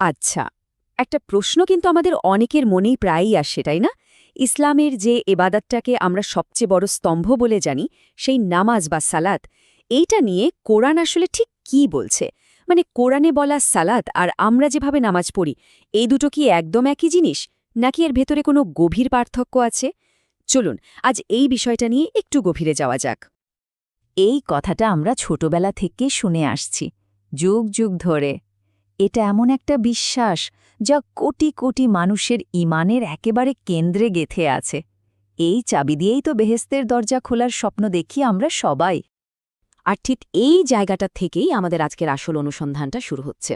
আচ্ছা একটা প্রশ্ন কিন্তু আমাদের অনেকের মনেই প্রায়ই আসে, তাই না? ইসলামের যে এবাদতটাকে আমরা সবচেয়ে বড় স্তম্ভ বলে জানি, সেই নামাজ বা সালাত, এইটা নিয়ে কোরআন আসলে ঠিক কি বলছে? মানে কোরআনে বলা সালাত আর আমরা যেভাবে নামাজ পড়ি, এই দুটো কি একদম একই জিনিস? নাকি এর ভেতরে কোনো গভীর পার্থক্য আছে? চলুন, আজ এই বিষয়টা নিয়ে একটু গভীরে যাওয়া যাক। এই কথাটা আমরা ছোটবেলা থেকে শুনে আসছি, যুগ যুগ ধরে। এটা এমন একটা বিশ্বাস যা কোটি কোটি মানুষের ইমানের একেবারে কেন্দ্রে গেথে আছে। এই চাবি দিয়েই তো বেহেস্তের দরজা খোলার স্বপ্ন দেখি আমরা সবাই। আর ঠিক এই জায়গাটা থেকেই আমাদের আজকের আসল অনুসন্ধানটা শুরু হচ্ছে।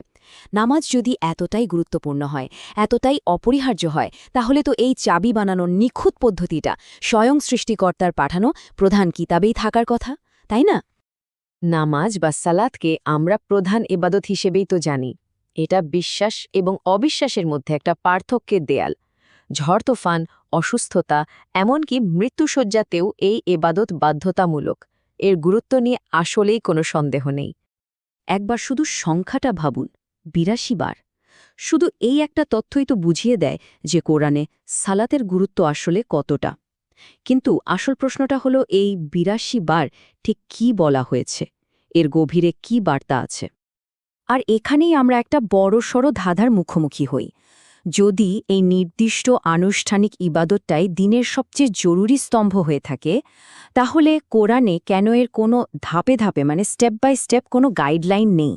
নামাজ যদি এতটাই গুরুত্বপূর্ণ হয়, এতটাই অপরিহার্য হয়, তাহলে তো এই চাবি বানানোর নিখুঁত পদ্ধতিটা স্বয়ং সৃষ্টিকর্তার পাঠানো প্রধান কিতাবেই থাকার কথা, তাই না? নামাজ বা সালাতকে আমরা প্রধান এবাদত হিসেবেই তো জানি। এটা বিশ্বাস এবং অবিশ্বাসের মধ্যে একটা পার্থক্যের দেয়াল। ঝড় তোফান, অসুস্থতা, এমনকি মৃত্যুসজ্জাতেও এই এবাদত বাধ্যতামূলক। এর গুরুত্ব নিয়ে আসলেই কোনো সন্দেহ নেই। একবার শুধু সংখ্যাটা ভাবুন, বিরাশি বার। শুধু এই একটা তথ্যই তো বুঝিয়ে দেয় যে কোরআনে সালাতের গুরুত্ব আসলে কতটা। কিন্তু আসল প্রশ্নটা হলো, এই বিরাশি বার ঠিক কি বলা হয়েছে? এর গভীরে কি বার্তা আছে? আর এখানেই আমরা একটা বড়সড় ধাঁধার মুখোমুখি হই। যদি এই নির্দিষ্ট আনুষ্ঠানিক ইবাদতটাই দিনের সবচেয়ে জরুরি স্তম্ভ হয়ে থাকে, তাহলে কোরআনে কেন এর কোনো ধাপে ধাপে মানে স্টেপ বাই স্টেপ কোনো গাইডলাইন নেই?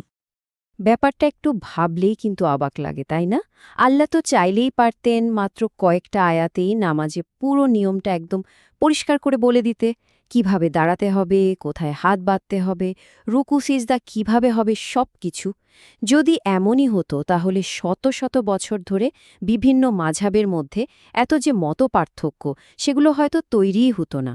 ব্যাপারটা একটু ভাবলেই কিন্তু অবাক লাগে, তাই না? আল্লাহ তো চাইলেই পারতেন মাত্র কয়েকটা আয়াতেই নামাজে পুরো নিয়মটা একদম পরিষ্কার করে বলে দিতে। কীভাবে দাঁড়াতে হবে, কোথায় হাত বাঁধতে হবে, রুকু সিজদা কীভাবে হবে সব কিছু যদি এমনই হতো, তাহলে শত শত বছর ধরে বিভিন্ন মাঝাবের মধ্যে এত যে মত পার্থক্য সেগুলো হয়তো তৈরিই হতো না।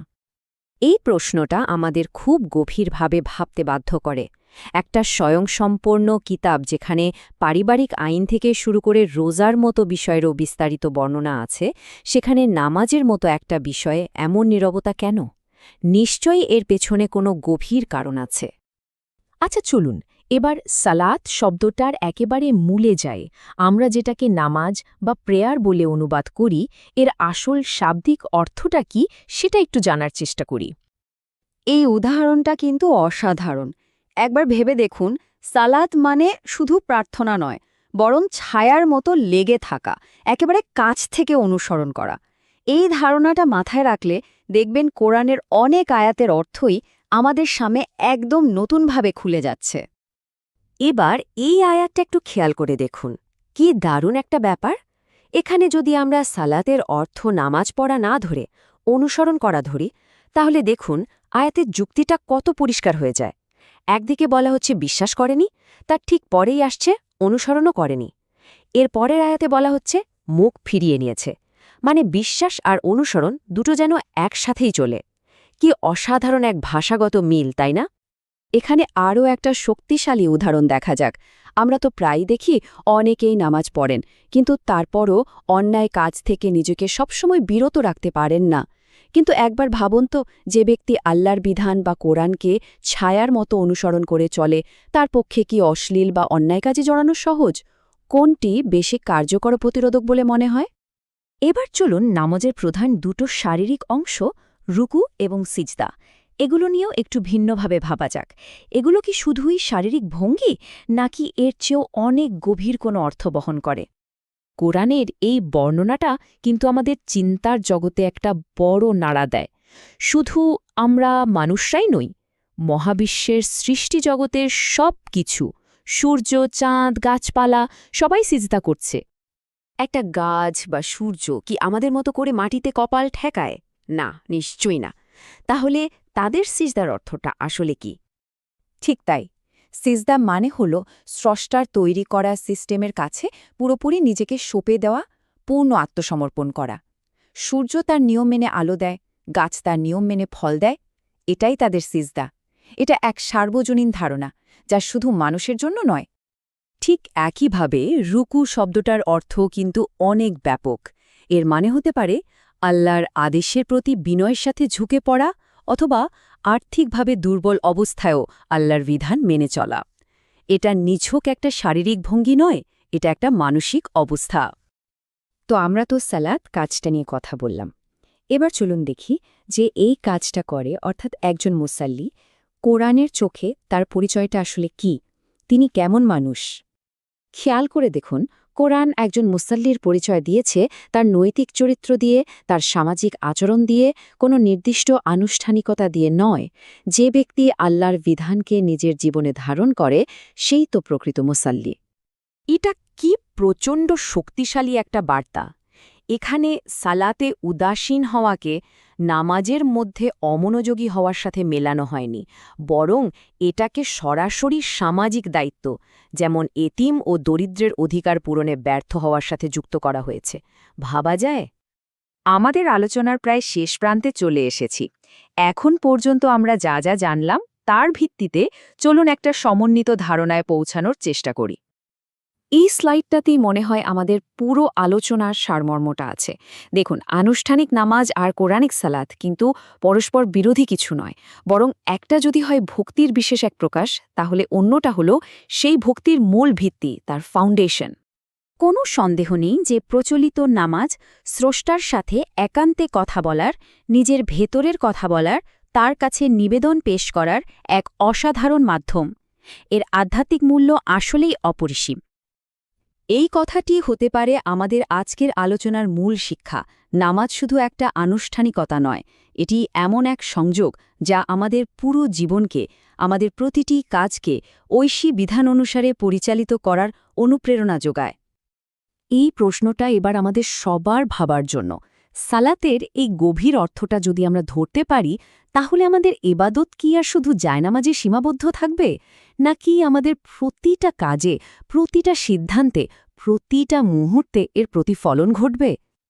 এই প্রশ্নটা আমাদের খুব গভীরভাবে ভাবতে বাধ্য করে। একটা স্বয়ংসম্পন্ন কিতাব যেখানে পারিবারিক আইন থেকে শুরু করে রোজার মতো বিষয়েরও বিস্তারিত বর্ণনা আছে, সেখানে নামাজের মতো একটা বিষয়ে এমন নীরবতা কেন? নিশ্চয়ই এর পেছনে কোনো গভীর কারণ আছে। আচ্ছা চলুন, এবার সালাত শব্দটার একেবারে মূলে যায় আমরা যেটাকে নামাজ বা প্রেয়ার বলে অনুবাদ করি, এর আসল শাব্দিক অর্থটা কি সেটা একটু জানার চেষ্টা করি। এই উদাহরণটা কিন্তু অসাধারণ। একবার ভেবে দেখুন, সালাত মানে শুধু প্রার্থনা নয়, বরং ছায়ার মতো লেগে থাকা, একেবারে কাছ থেকে অনুসরণ করা। এই ধারণাটা মাথায় রাখলে দেখবেন কোরআনের অনেক আয়াতের অর্থই আমাদের সামনে একদম নতুনভাবে খুলে যাচ্ছে। এবার এই আয়াতটা একটু খেয়াল করে দেখুন। কি দারুণ একটা ব্যাপার! এখানে যদি আমরা সালাতের অর্থ নামাজ পড়া না ধরে, অনুসরণ করা ধরি, তাহলে দেখুন আয়াতের যুক্তিটা কত পরিষ্কার হয়ে যায়। একদিকে বলা হচ্ছে, বিশ্বাস করেনি তার ঠিক পরেই আসছে, অনুসরণও করেনি এর পরের আয়াতে বলা হচ্ছে, মুখ ফিরিয়ে নিয়েছে মানে বিশ্বাস আর অনুসরণ দুটো যেন একসাথেই চলে। কি অসাধারণ এক ভাষাগত মিল, তাই না? এখানে আরও একটা শক্তিশালী উদাহরণ দেখা যাক। আমরা তো প্রায় দেখি অনেকেই নামাজ পড়েন, কিন্তু তারপরও অন্যায় কাজ থেকে নিজেকে সবসময় বিরত রাখতে পারেন না। কিন্তু একবার ভাবুন তো, যে ব্যক্তি আল্লাহর বিধান বা কোরআনকে ছায়ার মতো অনুসরণ করে চলে, তার পক্ষে কি অশ্লীল বা অন্যায় কাজে জড়ানো সহজ? কোনটি বেশি কার্যকর প্রতিরোধক বলে মনে হয়? এবার চলুন নামাজের প্রধান দুটো শারীরিক অংশ, রুকু এবং সিজদা। এগুলো নিয়েও একটু ভিন্নভাবে ভাবা যাক। এগুলো কি শুধুই শারীরিক ভঙ্গি, নাকি এর চেয়েও অনেক গভীর কোনো অর্থ বহন করে? কোরআনের এই বর্ণনাটা কিন্তু আমাদের চিন্তার জগতে একটা বড় নাড়া দেয়। শুধু আমরা মানুষরাই নই, মহাবিশ্বের সৃষ্টি জগতের সব কিছু সূর্য, চাঁদ, গাছপালা, সবাই সিজদা করছে। একটা গাছ বা সূর্য কি আমাদের মতো করে মাটিতে কপাল ঠেকায়? না, নিশ্চয়ই না। তাহলে তাদের সিজদার অর্থটা আসলে কি? ঠিক তাই। সিজদা মানে হল স্রষ্টার তৈরি করা সিস্টেমের কাছে পুরোপুরি নিজেকে সঁপে দেওয়া, পূর্ণ আত্মসমর্পণ করা। সূর্য তার নিয়ম মেনে আলো দেয়, গাছ তার নিয়ম মেনে ফল দেয়, এটাই তাদের সিজদা। এটা এক সার্বজনীন ধারণা, যা শুধু মানুষের জন্য নয় ঠিক একইভাবে রুকু শব্দটার অর্থ কিন্তু অনেক ব্যাপক। এর মানে হতে পারে আল্লাহর আদেশের প্রতি বিনয়ের সাথে ঝুঁকে পড়া অথবা আর্থিকভাবে দুর্বল অবস্থায়ও আল্লাহর বিধান মেনে চলা। এটা নিছক একটা শারীরিক ভঙ্গি নয়, এটা একটা মানসিক অবস্থা। তো আমরা তো সালাত, কাজটা নিয়ে কথা বললাম। এবার চলুন দেখি যে এই কাজটা করে, অর্থাৎ একজন মুসাল্লি, কোরআনের চোখে তার পরিচয়টা আসলে কি? তিনি কেমন মানুষ? খেয়াল করে দেখুন, কোরআন একজন মুসাল্লির পরিচয় দিয়েছে, তার নৈতিক চরিত্র দিয়ে, তার সামাজিক আচরণ দিয়ে, কোনো নির্দিষ্ট আনুষ্ঠানিকতা দিয়ে নয়। যে ব্যক্তি আল্লাহর বিধানকে নিজের জীবনে ধারণ করে, সেই তো প্রকৃত মুসাল্লি। এটা কি প্রচণ্ড শক্তিশালী একটা বার্তা। এখানে সালাতে উদাসীন হওয়াকে নামাজের মধ্যে অমনোযোগী হওয়ার সাথে মেলানো হয়নি, বরং এটাকে সরাসরি সামাজিক দায়িত্ব, যেমন এতিম ও দরিদ্রের অধিকার পূরণে ব্যর্থ হওয়ার সাথে যুক্ত করা হয়েছে। ভাবা যায়? আমাদের আলোচনার প্রায় শেষ প্রান্তে চলে এসেছি। এখন পর্যন্ত আমরা যা যা জানলাম, তার ভিত্তিতে চলুন একটা সমন্বিত ধারণায় পৌঁছানোর চেষ্টা করি। এই স্লাইডটাতেই মনে হয় আমাদের পুরো আলোচনার সারমর্মটা আছে। দেখুন, আনুষ্ঠানিক নামাজ আর কোরআনিক সালাত কিন্তু পরস্পর বিরোধী কিছু নয়। বরং একটা যদি হয় ভক্তির বিশেষ এক প্রকাশ, তাহলে অন্যটা হলো সেই ভক্তির মূল ভিত্তি, তার ফাউন্ডেশন কোনো সন্দেহ নেই যে প্রচলিত নামাজ স্রষ্টার সাথে একান্তে কথা বলার, নিজের ভেতরের কথা বলার, তার কাছে নিবেদন পেশ করার এক অসাধারণ মাধ্যম। এর আধ্যাত্মিক মূল্য আসলেই অপরিসীম। এই কথাটি হতে পারে আমাদের আজকের আলোচনার মূল শিক্ষা, নামাজ শুধু একটা আনুষ্ঠানিকতা নয়, এটি এমন এক সংযোগ যা আমাদের পুরো জীবনকে, আমাদের প্রতিটি কাজকে ঐশী বিধান অনুসারে পরিচালিত করার অনুপ্রেরণা যোগায়। এই প্রশ্নটা এবার আমাদের সবার ভাবার জন্য। সালাতের এই গভীর অর্থটা যদি আমরা ধরতে পারি, তাহলে আমাদের এবাদত কি আর শুধু জায়নামাজে সীমাবদ্ধ থাকবে? নাকি আমাদের প্রতিটা কাজে, প্রতিটা সিদ্ধান্তে, প্রতিটা মুহূর্তে এর প্রতিফলন ঘটবে?